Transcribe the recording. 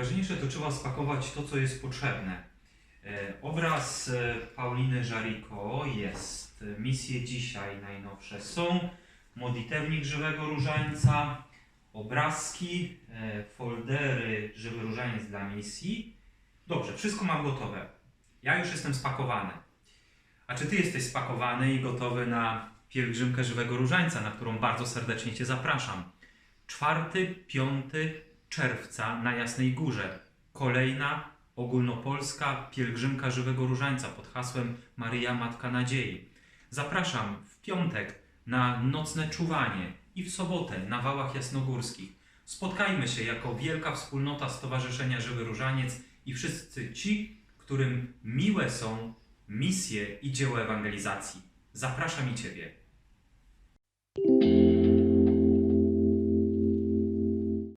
najważniejsze to trzeba spakować to, co jest potrzebne. E, Obraz e, Pauliny Żariko jest. E, Misje dzisiaj najnowsze są. Modlitewnik żywego różańca, obrazki, foldery żywy różaniec dla misji. Dobrze, wszystko mam gotowe. Ja już jestem spakowany. A czy ty jesteś spakowany i gotowy na pielgrzymkę żywego różańca, na którą bardzo serdecznie cię zapraszam? 4-5 czerwca na Jasnej Górze. Kolejna ogólnopolska pielgrzymka żywego różańca pod hasłem Maryja Matka Nadziei. Zapraszam w piątek na nocne czuwanie i w sobotę na Wałach Jasnogórskich. Spotkajmy się jako wielka wspólnota Stowarzyszenia Żywy Różaniec i wszyscy ci, którym miłe są misje i dzieło ewangelizacji. Zapraszam i Ciebie.